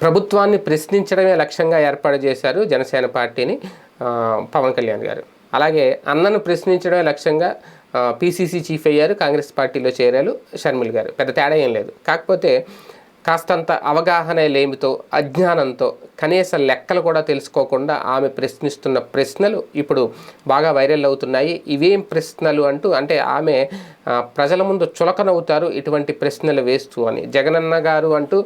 ప్రభుత్వాన్ని ప్రశ్నించడమే లక్ష్యంగా ఏర్పాటు చేశారు జనసేన పార్టీని పవన్ కళ్యాణ్ గారు. అలాగే అన్నను ప్రశ్నించడమే లక్ష్యంగా పీసీసీ చీఫ్ అయ్యారు కాంగ్రెస్ పార్టీలో చేరారు షర్మిల్ గారు. పెద్ద తేడా ఏం లేదు. కాకపోతే కాస్తంత అవగాహన లేమితో అజ్ఞానంతో కనీస లెక్కలు కూడా తెలుసుకోకుండా ఆమె ప్రశ్నిస్తున్న ప్రశ్నలు ఇప్పుడు బాగా వైరల్ అవుతున్నాయి. ఇవేం ప్రశ్నలు అంటూ అంటే ఆమె ప్రజల ముందు చులకనవుతారు ఇటువంటి ప్రశ్నలు వేస్తూ అని. జగనన్న గారు అంటూ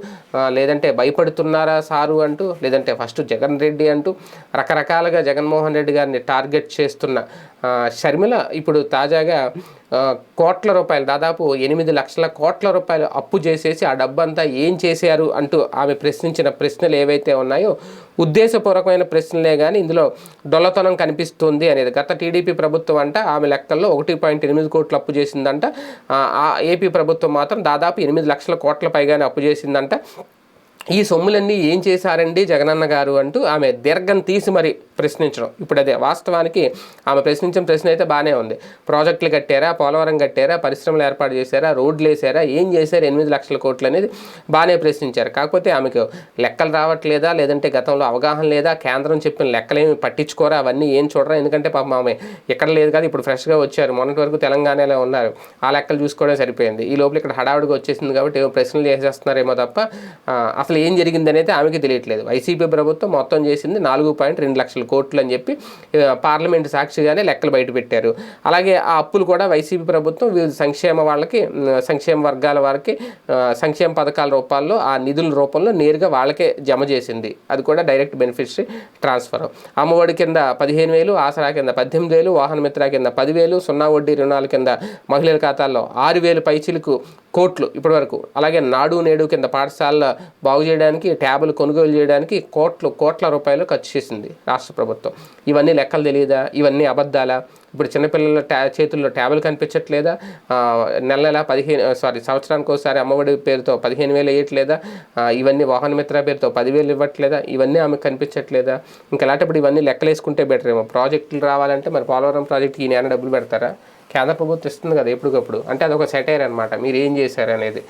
లేదంటే భయపడుతున్నారా సారు అంటూ లేదంటే ఫస్ట్ జగన్ రెడ్డి అంటూ రకరకాలుగా జగన్మోహన్ రెడ్డి గారిని టార్గెట్ చేస్తున్న షర్మిల ఇప్పుడు తాజాగా కోట్ల రూపాయలు దాదాపు ఎనిమిది లక్షల కోట్ల రూపాయలు అప్పు చేసేసి ఆ డబ్బంతా ఏం చేశారు అంటూ ఆమె ప్రశ్నించిన ప్రశ్నలు ఏవైతే ఉన్నాయో ఉద్దేశపూర్వకమైన ప్రశ్నలే కానీ ఇందులో డొల్లతనం కనిపిస్తుంది అనేది. గత టీడీపీ ప్రభుత్వం అంట ఆమె లెక్కల్లో ఒకటి పాయింట్ ఎనిమిది కోట్లు అప్పు చేసిందంట. ఆ, ఏపీ ప్రభుత్వం మాత్రం దాదాపు ఎనిమిది లక్షల కోట్ల పైగానే అప్పు చేసిందంట. ఈ సొమ్ములన్నీ ఏం చేశారండి జగనన్న గారు అంటూ ఆమె దీర్ఘం తీసి మరి ప్రశ్నించడం. ఇప్పుడు అదే వాస్తవానికి ఆమె ప్రశ్నించిన ప్రశ్న అయితే బాగానే ఉంది. ప్రాజెక్టులు కట్టారా పోలవరం కట్టారా పరిశ్రమలు ఏర్పాటు చేశారా రోడ్లు వేసారా ఏం చేశారు ఎనిమిది లక్షల కోట్లు అనేది బాగానే ప్రశ్నించారు. కాకపోతే ఆమెకు లెక్కలు రావట్లేదా లేదంటే గతంలో అవగాహన లేదా కేంద్రం చెప్పిన లెక్కలేమి పట్టించుకోరా అవన్నీ ఏం చూడరా? ఎందుకంటే పాపం ఆమె ఎక్కడ లేదు కదా ఇప్పుడు ఫ్రెష్గా వచ్చారు. మొన్నటి వరకు తెలంగాణలో ఉన్నారు. ఆ లెక్కలు చూసుకోవడం సరిపోయింది. ఈ లోపల ఇక్కడ హడావుడిగా వచ్చేసింది కాబట్టి ఏమో ప్రశ్నలు చేసేస్తున్నారేమో తప్ప అసలు అసలు ఏం జరిగిందనేది ఆమెకి తెలియట్లేదు. వైసీపీ ప్రభుత్వం మొత్తం చేసింది నాలుగు పాయింట్ రెండు లక్షల కోట్లు అని చెప్పి పార్లమెంట్ పార్లమెంటు సాక్షిగానే లెక్కలు బయట పెట్టారు. అలాగే ఆ అప్పులు కూడా వైసీపీ ప్రభుత్వం వివిధ సంక్షేమ వాళ్ళకి సంక్షేమ వర్గాల వారికి సంక్షేమ పథకాల రూపాల్లో ఆ నిధుల రూపంలో నేరుగా వాళ్ళకే జమ చేసింది. అది కూడా డైరెక్ట్ బెనిఫిషరీ ట్రాన్స్ఫర్. అమ్మఒడి కింద పదిహేను వేలు ఆసరా కింద పద్దెనిమిది వేలు వాహన మిత్ర కింద పదివేలు సున్నా వడ్డీ రుణాల కింద మహిళల ఖాతాల్లో ఆరు వేలు పైచిలకు కోట్లు ఇప్పటివరకు. అలాగే నాడు నేడు కింద పాఠశాల బాగు చేయడానికి ట్యాబులు కొనుగోలు చేయడానికి కోట్లు కోట్ల రూపాయలు ఖర్చు చేసింది రాష్ట్ర ప్రభుత్వం. ఇవన్నీ లెక్కలు తెలియదా? ఇవన్నీ అబద్ధాలా? ఇప్పుడు చిన్నపిల్లల ట్యా చేతుల్లో ట్యాబులు కనిపించట్లేదా? నెల నెల పదిహేను సారీ సంవత్సరానికి ఒకసారి అమ్మఒడి పేరుతో పదిహేను వేలు వేయట్లేదా? ఇవన్నీ వాహన మిత్ర పేరుతో పదివేలు ఇవ్వట్లేదా? ఇవన్నీ ఆమెకు కనిపించట్లేదా? ఇంకా అలాంటప్పుడు ఇవన్నీ లెక్కలేసుకుంటే బెటర్ ఏమో. ప్రాజెక్టులు రావాలంటే మరి పోలవరం ప్రాజెక్ట్ ఈ నెల డబ్బులు పెడతారా? కేంద్ర ప్రభుత్వం ఇస్తుంది కదా ఎప్పటికప్పుడు. అంటే అదొక సెటైర్ అనమాట మీరు ఏం చేశారు అనేది.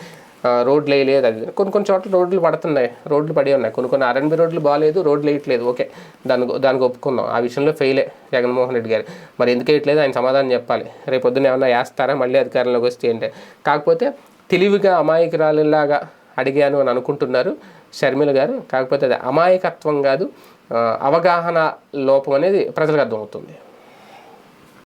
రోడ్లు వేయలేదు అది. కొన్ని కొన్ని చోట్ల రోడ్లు పడుతున్నాయి. రోడ్లు పడి ఉన్నాయి. కొన్ని కొన్ని ఆర్ఎన్బి రోడ్లు బాగాలేదు రోడ్లు వేయట్లేదు. ఓకే. దానికి దానికి ఒప్పుకుందాం ఆ విషయంలో ఫెయిలే జగన్మోహన్ రెడ్డి గారు. మరి ఎందుకు వేయట్లేదు? ఆయన సమాధానం చెప్పాలి. రేపు పొద్దున్న ఏమన్నా వేస్తారా? మళ్ళీ అధికారంలోకి వస్తే ఏంటి? కాకపోతే తెలివిగా అమాయకురాలిలాగా అడిగాను అని అనుకుంటున్నారు షర్మిల గారు. కాకపోతే అది అమాయకత్వం కాదు అవగాహన లోపం అనేది ప్రజలకు అర్థమవుతుంది.